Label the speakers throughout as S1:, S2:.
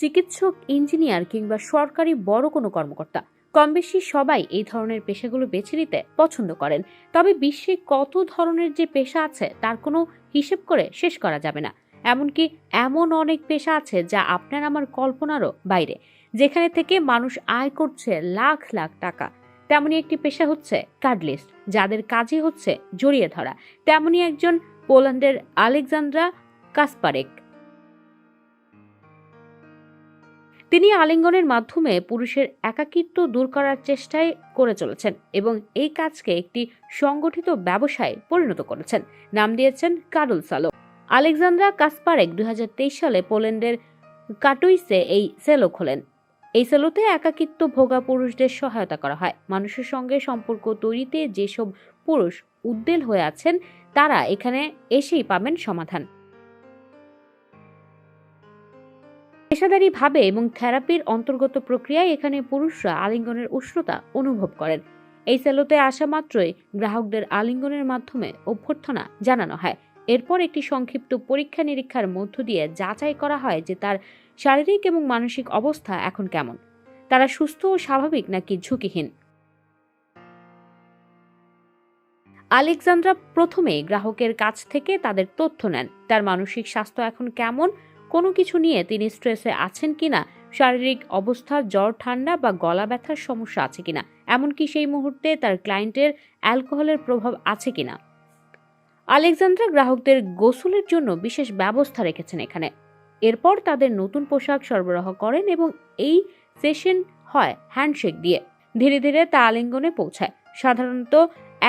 S1: চিকিৎসক, ইঞ্জিনিয়ার কিংবা সরকারি বড় কোনো কর্মকর্তা কম বেশি সবাই এই ধরনের পেশাগুলো বেছে নিতে পছন্দ করেন। তবে বিশ্বে কত ধরনের যে পেশা আছে, তার কোনো হিসেব করে শেষ করা যাবে না। এমনকি এমন অনেক পেশা আছে যা আপনার আমার কল্পনারও বাইরে, যেখানে থেকে মানুষ আয় করছে লাখ লাখ টাকা। তেমনি একটি পেশা হচ্ছে কার্ডলিস্ট, যাদের কাজই হচ্ছে জড়িয়ে ধরা। তেমনি একজন পোল্যান্ডের আলেকজান্দ্রা কাসপারেক। তিনি আলিঙ্গনের মাধ্যমে পুরুষের একাকিত্ব দূর করার চেষ্টায় করে চলেছেন এবং এই কাজকে একটি সংগঠিত ব্যবসায় পরিণত করেছেন। নাম দিয়েছেন কাডুল সালো আলেকজান্দ্রা কাসপারেক দুই হাজার তেইশ সালে পোল্যান্ডের কাটুইসে এই সেলো খোলেন। এই সেলোতে একাকিত্ব ভোগা পুরুষদের সহায়তা করা হয়। মানুষের সঙ্গে সম্পর্ক তৈরিতে যেসব পুরুষ উদ্বেল হয়ে আছেন, তারা এখানে এসেই পাবেন সমাধান। পেশাদারি ভাবে এবং থেরাপির অন্তর্গত প্রক্রিয়ায় এখানে পুরুষরা আলিঙ্গনের উষ্ণতা অনুভব করেন। এই সেলোতে আসা মাত্রই গ্রাহকদের আলিঙ্গনের মাধ্যমে অভ্যর্থনা জানানো হয়। এরপর একটি সংক্ষিপ্ত পরীক্ষা নিরীক্ষার মধ্য দিয়ে যাচাই করা হয় যে তার শারীরিক এবং মানসিক অবস্থা এখন কেমন। তারা সুস্থ ও স্বাভাবিক নাকি ঝুঁকিহীন? আলেকজান্দ্রা প্রথমে গ্রাহকের কাছ থেকে তাদের তথ্য নেন, তার মানসিক স্বাস্থ্য এখন কেমন কোনো কিছু নিয়ে তিনি স্ট্রেসে আছেন কিনা, শারীরিক অবস্থা, জ্বর, ঠান্ডা বা গলা ব্যথার সমস্যা আছে কিনা, এমনকি সেই মুহূর্তে তার ক্লায়েন্টের অ্যালকোহলের প্রভাব আছে কিনা। আলেকজান্দ্রা গ্রাহকদের গোসলের জন্য বিশেষ ব্যবস্থা রেখেছেন এখানে। এরপর তাদের নতুন পোশাক সরবরাহ করেন এবং এই সেশন হয় হ্যান্ডশেক দিয়ে। ধীরে ধীরে তা আলিঙ্গনে পৌঁছায়। সাধারণত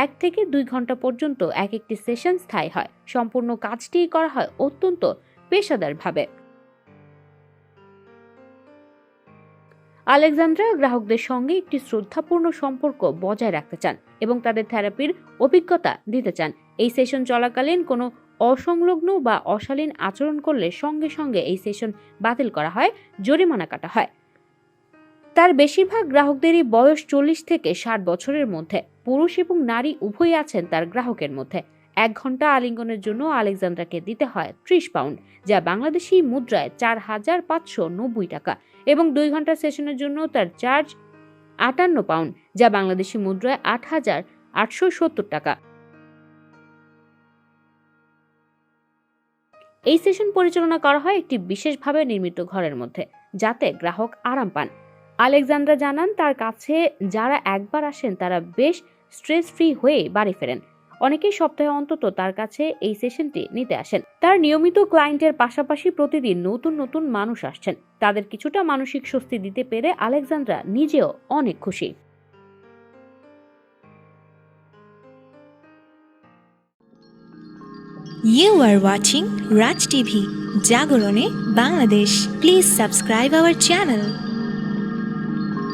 S1: এক থেকে দুই ঘণ্টা পর্যন্ত এক একটি সেশন স্থায়ী হয়। সম্পূর্ণ কাজটিই করা হয় অত্যন্ত পেশাদারভাবে। আলেকজান্দ্রা গ্রাহকদের সঙ্গে একটি শ্রদ্ধাপূর্ণ সম্পর্ক বজায় রাখতে চান এবং তাদের থেরাপির অভিজ্ঞতা দিতে চান। এই সেশন চলাকালীন কোনো অসংলগ্ন বা অশালীন আচরণ করলে সঙ্গে সঙ্গে এই সেশন বাতিল করা হয়, জরিমানা কাটা হয়। তার বেশিরভাগ গ্রাহকদেরই বয়স চল্লিশ থেকে ষাট বছরের মধ্যে। পুরুষ এবং নারী উভয়ই আছেন তার গ্রাহকের মধ্যে। এক ঘণ্টা আলিঙ্গনের জন্য আলেকজান্ড্রাকে দিতে হয় ত্রিশ পাউন্ড, যা বাংলাদেশি মুদ্রায় চার হাজার পাঁচশো নব্বই টাকা এবং দুই ঘণ্টা সেশনের জন্য তার চার্জ আটান্ন পাউন্ড, যা বাংলাদেশি মুদ্রায় আট হাজার আটশো সত্তর টাকা। এই সেশন পরিচালনা করা হয় একটি বিশেষভাবে নির্মিত ঘরের মধ্যে, যাতে গ্রাহক আরাম পান। আলেকজান্দ্রা জানান, তার কাছে যারা একবার আসেন, তারা বেশ স্ট্রেস ফ্রি হয়ে বাড়ি ফেরেন। অনেকেই সপ্তাহে অন্তত তার কাছে এই সেশনটি নিতে আসেন তার নিয়মিত ক্লায়েন্টের পাশাপাশি প্রতিদিন নতুন নতুন মানুষ আসছেন তাদের কিছুটা মানসিক স্বস্তি দিতে পেরে আলেকজান্দ্রা নিজেও অনেক খুশি
S2: You are watching Raj TV, Jagorone, Bangladesh. Please subscribe our channel.